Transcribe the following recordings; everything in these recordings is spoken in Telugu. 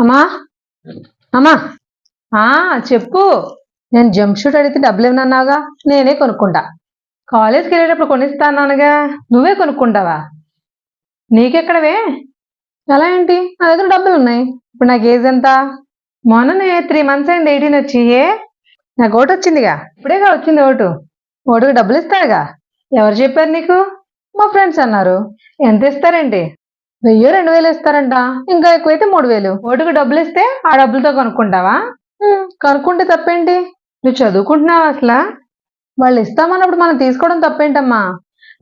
అమ్మా? అమ్మా? ఆ చెప్పు. నేను జంప్ షూట్ అడిగితే డబ్బులు ఏమన్నావుగా నేనే కొనుక్కుంటా. కాలేజ్కి వెళ్ళేటప్పుడు కొనిస్తున్నానుగా నువ్వే కొనుక్కుంటావా? నీకెక్కడవే? ఎలా ఏంటి? నా దగ్గర డబ్బులు ఉన్నాయి. ఇప్పుడు నాకు ఏజ్ ఎంత? మొన్ననే త్రీ మంత్స్ అయింది ఎయిటీన్ వచ్చి. ఏ? నాకు ఓటు వచ్చిందిగా? ఇప్పుడేగా వచ్చింది ఓటు? ఓటుకు డబ్బులు ఇస్తారుగా? ఎవరు చెప్పారు నీకు? మా ఫ్రెండ్స్ అన్నారు. ఎంత ఇస్తారేంటి? వెయ్యి రెండు వేలు ఇస్తారంట. ఇంకా ఎక్కువైతే మూడు వేలు ఓటుకు డబ్బులు ఇస్తే ఆ డబ్బులతో కొనుక్కుంటావా? కనుక్కుంటే తప్పేంటి? నువ్వు చదువుకుంటున్నావా అసలు? వాళ్ళు ఇస్తామన్నప్పుడు మనం తీసుకోవడం తప్పేంటమ్మా?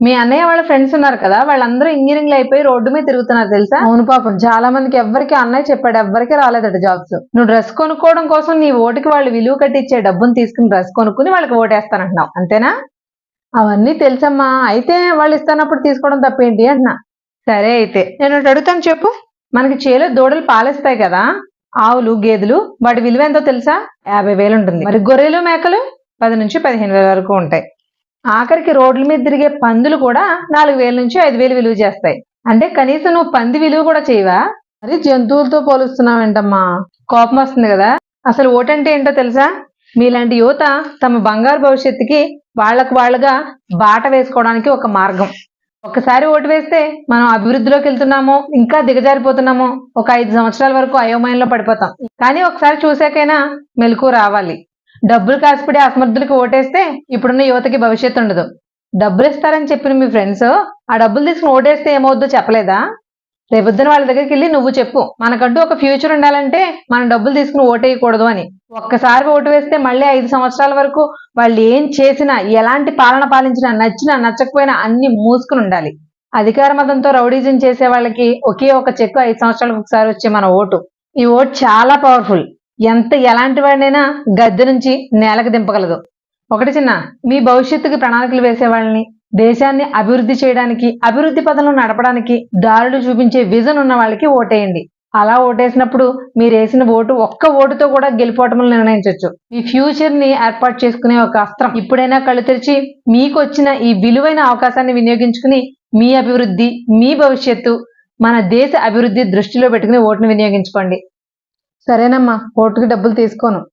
మీ అన్నయ్య వాళ్ళ ఫ్రెండ్స్ ఉన్నారు కదా వాళ్ళందరూ ఇంజనీరింగ్ అయిపోయి రోడ్డు మీద తిరుగుతున్నారు తెలుసా? అవును పాపం. చాలా మందికి ఎవ్వరికి అన్నయ్య చెప్పాడు ఎవ్వరికి రాలేదట జాబ్స్. నువ్వు డ్రెస్ కొనుక్కోవడం కోసం నీ ఓటుకి వాళ్ళు విలువ కట్టించే డబ్బుని తీసుకుని డ్రెస్ కొనుక్కుని వాళ్ళకి ఓటేస్తానంటున్నావు. అంతేనా? అవన్నీ తెలుసమ్మా. అయితే వాళ్ళు ఇస్తానప్పుడు తీసుకోవడం తప్పేంటి అంటున్నా. సరే అయితే. నేను ఒకటి అడుగుతాను చెప్పు. మనకి చేలో దూడలు పాలిస్తాయి కదా ఆవులు గేదెలు వాటి విలువ ఎంతో తెలుసా? యాభై వేలు ఉంటుంది. మరి గొర్రెలు మేకలు పది నుంచి పదిహేను వేల వరకు ఉంటాయి. ఆఖరికి రోడ్ల మీద తిరిగే పందులు కూడా నాలుగు వేల నుంచి ఐదు వేలు విలువ చేస్తాయి. అంటే కనీసం నువ్వు పంది విలువ కూడా చేయవా? మరి జంతువులతో పోలుస్తున్నావేంటమ్మా? కోపం వస్తుంది కదా. అసలు ఓటంటే ఏంటో తెలుసా? మీలాంటి యువత తమ బంగారు భవిష్యత్తుకి వాళ్ళకు వాళ్ళుగా బాట వేసుకోవడానికి ఒక మార్గం. ఒక్కసారి ఓటు వేస్తే మనం అభివృద్ధిలోకి వెళ్తున్నామో ఇంకా దిగజారిపోతున్నామో ఒక ఐదు సంవత్సరాల వరకు అయోమయంలో పడిపోతాం. కానీ ఒకసారి చూసాకైనా మెలకు రావాలి. డబ్బులు కాసిపడి అసమర్థులకు ఓటేస్తే ఇప్పుడున్న యువతకి భవిష్యత్తు ఉండదు. డబ్బులు ఇస్తారని చెప్పిన మీ ఫ్రెండ్స్ ఆ డబ్బులు తీసుకుని ఓటేస్తే ఏమవుద్దో చెప్పలేదా? రేపొద్దున వాళ్ళ దగ్గరికి వెళ్ళి నువ్వు చెప్పు. మనకంటూ ఒక ఫ్యూచర్ ఉండాలంటే మనం డబ్బులు తీసుకుని ఓటేయకూడదు అని. ఒక్కసారి ఓటు వేస్తే మళ్ళీ ఐదు సంవత్సరాల వరకు వాళ్ళు ఏం చేసినా ఎలాంటి పాలన పాలించినా నచ్చినా నచ్చకపోయినా అన్ని మూసుకుని ఉండాలి. అధికార మతంతో రౌడీజం చేసే వాళ్ళకి ఒకే ఒక చెక్కు ఐదు సంవత్సరాలకు ఒకసారి వచ్చే మన ఓటు. ఈ ఓటు చాలా పవర్ఫుల్ ఎంత ఎలాంటి వాడినైనా గద్దె నుంచి నేలకు దింపగలదు. ఒకటి చిన్న మీ భవిష్యత్తుకి ప్రణాళికలు వేసే వాళ్ళని దేశాన్ని అభివృద్ధి చేయడానికి అభివృద్ధి పదంలో నడపడానికి దారులు చూపించే విజన్ ఉన్న వాళ్ళకి ఓటేయండి. అలా ఓటేసినప్పుడు మీరు వేసిన ఓటు ఒక్క ఓటుతో కూడా గెలిపోవటం నిర్ణయించవచ్చు మీ ఫ్యూచర్ని ఏర్పాటు చేసుకునే ఒక అస్త్రం. ఇప్పుడైనా కళ్ళు తెరిచి మీకు వచ్చిన ఈ విలువైన అవకాశాన్ని వినియోగించుకుని మీ అభివృద్ధి మీ భవిష్యత్తు మన దేశ అభివృద్ధి దృష్టిలో పెట్టుకుని ఓటును వినియోగించుకోండి. సరేనమ్మా ఓటుకి డబ్బులు తీసుకోను.